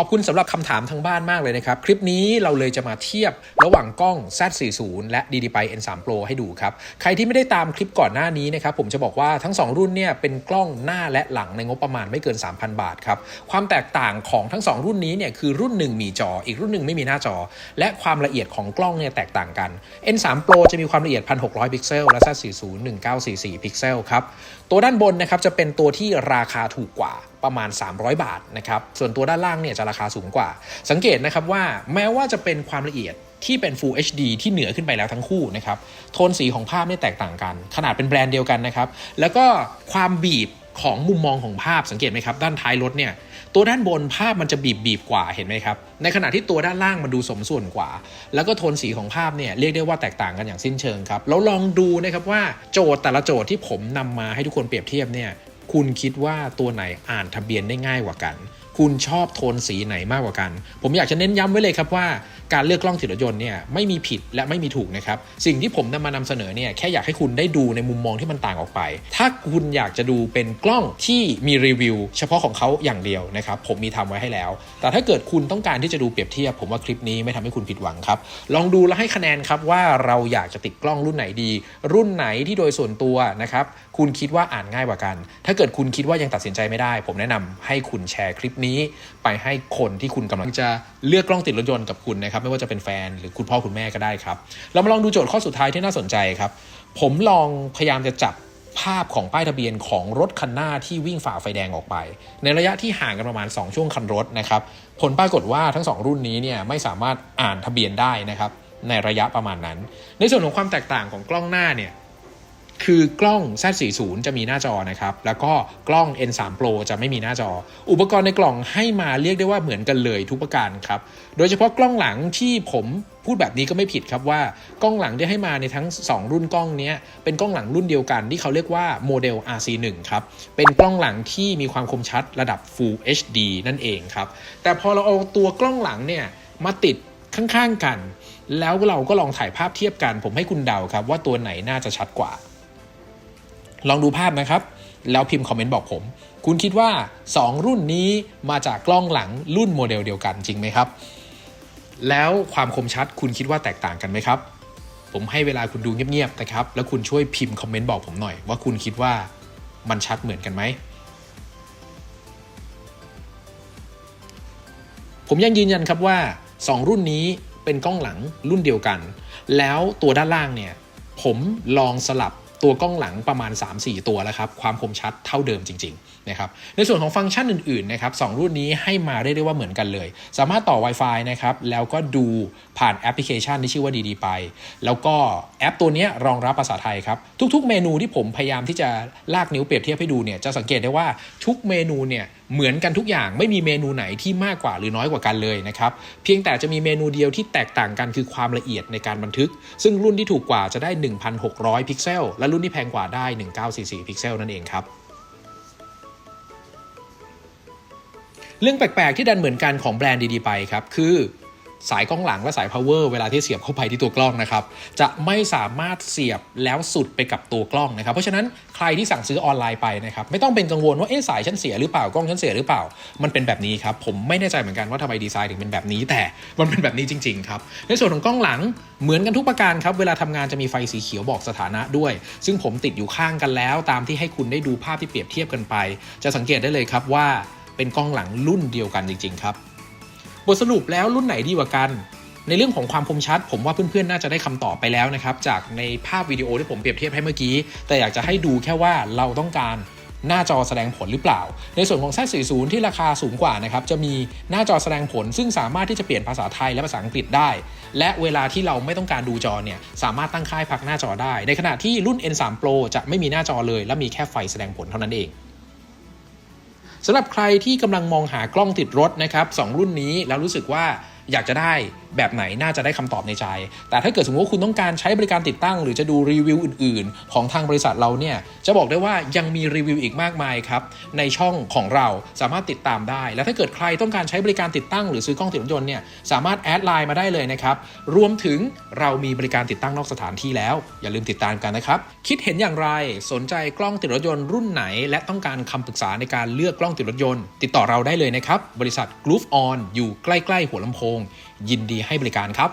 ขอบคุณสำหรับคำถามทางบ้านมากเลยนะครับ คลิปนี้เราเลยจะมาเทียบระหว่างกล้อง Z40 และ DDPI N3 Pro ให้ดูครับ ใครที่ไม่ได้ตามคลิปก่อนหน้านี้นะครับ ผมจะบอกว่าทั้ง 2 รุ่นเนี่ยเป็นกล้องหน้าและหลังในงบประมาณไม่เกิน 3,000 บาทครับ ความแตกต่างของทั้ง 2 รุ่นนี้เนี่ยคือรุ่นหนึ่งมีจอ อีกรุ่นหนึ่งไม่มีหน้าจอ และความละเอียดของกล้องเนี่ยแตกต่างกัน N3 Pro จะมีความละเอียด 1,600 พิกเซลและ Z40 1944 พิกเซลครับตัวด้านบนนะครับจะเป็นตัวที่ราคาถูกกว่าประมาณ 300 บาทนะครับ ส่วนตัวด้านล่างเนี่ยจะราคาสูงกว่า สังเกตนะครับว่าแม้ว่าจะเป็นความละเอียดที่เป็น Full HD ที่เหนือขึ้นไปแล้วทั้งคู่นะครับ โทนสีของภาพเนี่ยแตกต่างกัน ขนาดเป็นแบรนด์เดียวกันนะครับ แล้วก็ความบีบของมุมมองของภาพสังเกตไหมครับ ด้านท้ายรถเนี่ยตัวด้านบนภาพมันจะบีบบีบกว่าเห็นไหมครับ ในขณะที่ตัวด้านล่างมันดูสมส่วนกว่า แล้วก็โทนสีของภาพเนี่ยเรียกได้ว่าแตกต่างกันอย่างสิ้นเชิงครับแล้วลองดูนะครับว่าโจทย์แต่ละโจทย์ที่ผมนำมาให้ทุกคนเปรียบเทียบเนี่ย คุณคิดว่าตัวไหนอ่านทะเบียนได้ง่ายกว่ากัน คุณชอบโทนสีไหนมากกว่ากัน ผมอยากจะเน้นย้ำไว้เลยครับว่าการเลือกกล้องติดรถยนต์เนี่ยไม่มีผิดและไม่มีถูกนะครับ สิ่งที่ผมนำมานำเสนอเนี่ยแค่อยากให้คุณได้ดูในมุมมองที่มันต่างออกไป ถ้าคุณอยากจะดูเป็นกล้องที่มีรีวิว เฉพาะของเขาอย่างเดียวนะครับผมมีทำไว้ให้แล้ว แต่ถ้าเกิดคุณต้องการที่จะดูเปรียบเทียบ ผมว่าคลิปนี้ไม่ทำให้คุณผิดหวังครับ ลองดูแล้วให้คะแนนครับว่าเราอยากจะติดกล้องรุ่นไหนดี รุ่นไหนที่โดยส่วนตัวนะครับคุณคิดว่าอ่านง่ายกว่ากัน ถ้าเกิดคุณคิดว่ายังตัดสินใจไม่ได้ ผมแนะนำให้คุณแชร์คลิปนี้ไปให้คนที่คุณกำลังจะเลือกกล้องติดรถยนต์กับคุณนะครับ ไม่ว่าจะเป็นแฟนหรือคุณพ่อคุณแม่ก็ได้ครับ เรามาลองดูโจทย์ข้อสุดท้ายที่น่าสนใจครับ ผมลองพยายามจะจับภาพของป้ายทะเบียนของรถคันหน้าที่วิ่งฝ่าไฟแดงออกไป ในระยะที่ห่างกันประมาณ 2 ช่วงคันรถนะครับ ผลปรากฏว่าทั้ง 2 รุ่นนี้เนี่ยไม่สามารถอ่านทะเบียนได้นะครับในระยะประมาณนั้น ในส่วนของความแตกต่างของกล้องหน้าเนี่ย คือกล้อง Z40 จะมีหน้าจอนะครับ แล้วก็กล้อง N3 Pro จะไม่มีหน้าจอ อุปกรณ์ในกล่องให้มาเรียกได้ว่าเหมือนกันเลยทุกประการครับ โดยเฉพาะกล้องหลังที่ผมพูดแบบนี้ก็ไม่ผิดครับว่ากล้องหลังที่ให้มาในทั้ง 2 รุ่นกล้องนี้เป็นกล้องหลังรุ่นเดียวกันที่เขาเรียกว่าโมเดล RC1 ครับ เป็นกล้องหลังที่มีความคมชัดระดับ Full HD นั่นเองครับ แต่พอเราเอาตัวกล้องหลังเนี่ยมาติดข้างๆกัน แล้วเราก็ลองถ่ายภาพเทียบกัน ผมให้คุณเดาครับว่าตัวไหนน่าจะชัดกว่า ลองดูภาพนะครับ แล้วพิมพ์คอมเมนต์บอกผม คุณคิดว่า 2 รุ่นนี้มาจากกล้องหลังรุ่นโมเดลเดียวกันจริงไหมครับ แล้วความคมชัดคุณคิดว่าแตกต่างกันไหมครับ ผมให้เวลาคุณดูเงียบๆนะครับ แล้วคุณช่วยพิมพ์คอมเมนต์บอกผมหน่อย ว่าคุณคิดว่ามันชัดเหมือนกันไหมผมยังยืนยันครับว่า 2 รุ่นนี้เป็นกล้องหลังรุ่นเดียวกัน แล้วตัวด้านล่างเนี่ย ผมลองสลับ ตัวกล้องหลังประมาณ 3-4 ตัวแล้วครับ ความคมชัดเท่าเดิมจริงๆนะครับในส่วนของฟังก์ชันอื่นๆนะครับสองรุ่นนี้ให้มาได้ได้ว่าเหมือนกันเลย สามารถต่อ Wi-Fi นะครับแล้วก็ดูผ่านแอปพลิเคชันที่ชื่อว่าดีดีไปแล้วก็แอปตัวนี้รองรับภาษาไทยครับทุกๆ เมนูที่ผมพยายามที่จะลากนิ้วเปรียบเทียบให้ดูเนี่ยจะสังเกตได้ว่าทุกเมนูเนี่ย เหมือนกันทุกอย่างไม่มีเมนูไหนที่มากกว่าหรือน้อยกว่ากันเลยนะครับ เพียงแต่จะมีเมนูเดียวที่แตกต่างกันคือความละเอียดในการบันทึก ซึ่งรุ่นที่ถูกกว่าจะได้ 1,600 พิกเซล และรุ่นที่แพงกว่าได้ 1944 พิกเซลนั่นเองครับเรื่องแปลก ๆ ที่ดันเหมือนกันของแบรนด์ดี ๆ ไปครับ คือ สายกล้องหลังและสาย power เวลาที่เสียบเข้าไปที่ตัวกล้องนะครับ จะไม่สามารถเสียบแล้วสุดไปกับตัวกล้องนะครับ เพราะฉะนั้นใครที่สั่งซื้อออนไลน์ไปนะครับ ไม่ต้องเป็นกังวลว่าเอ๊ะสายฉันเสียหรือเปล่ากล้องฉันเสียหรือเปล่า มันเป็นแบบนี้ครับ ผมไม่แน่ใจเหมือนกันว่าทำไมดีไซน์ถึงเป็นแบบนี้ แต่มันเป็นแบบนี้จริง ๆ ครับ ในส่วนของกล้องหลังเหมือนกันทุกประการครับเวลาทำงานจะมีไฟสีเขียวบอกสถานะด้วย ซึ่งผมติดอยู่ข้างกันแล้ว ตามที่ให้คุณได้ดูภาพที่เปรียบเทียบกันไป จะสังเกตได้เลยครับว่าเป็นกล้องหลังรุ่นเดียวกันจริง ๆ ครับ บทสรุปแล้วรุ่นไหนดีกว่ากัน ในเรื่องของความคมชัด ผมว่าเพื่อนๆ น่าจะได้คำตอบไปแล้วนะครับ จากในภาพวิดีโอที่ผมเปรียบเทียบให้เมื่อกี้ แต่อยากจะให้ดูแค่ว่าเราต้องการหน้าจอแสดงผลหรือเปล่า ในส่วนของ Z40 ที่ราคาสูงกว่านะครับ จะมีหน้าจอแสดงผล ซึ่งสามารถที่จะเปลี่ยนภาษาไทยและภาษาอังกฤษได้ และเวลาที่เราไม่ต้องการดูจอเนี่ย สามารถตั้งค่ายพักหน้าจอได้ ในขณะที่รุ่น N3 Pro จะไม่มีหน้าจอเลย และมีแค่ไฟแสดงผลเท่านั้นเอง สำหรับใครที่กำลังมองหากล้องติดรถนะครับสองรุ่นนี้แล้วรู้สึกว่า อยากจะได้แบบไหนน่าจะได้คำตอบในใจ แต่ถ้าเกิดสมมติว่าคุณต้องการใช้บริการติดตั้ง หรือจะดูรีวิวอื่น ๆ ของทางบริษัทเราเนี่ยจะบอกได้ว่ายังมีรีวิวอีกมากมายครับในช่องของเราสามารถติดตามได้ และถ้าเกิดใครต้องการใช้บริการติดตั้งหรือซื้อกล้องติดรถยนต์เนี่ยสามารถแอดไลน์มาได้เลยนะครับรวมถึงเรามีบริการติดตั้งนอกสถานที่แล้ว อย่าลืมติดตามกันนะครับคิดเห็นอย่างไรสนใจกล้องติดรถยนต์รุ่นไหน และต้องการคำปรึกษาในการเลือกกล้องติดรถยนต์ ติดต่อเราได้เลยนะครับบริษัท Groove On อยู่ใกล้ๆหัวลำโพงงยินดีให้บริการครับ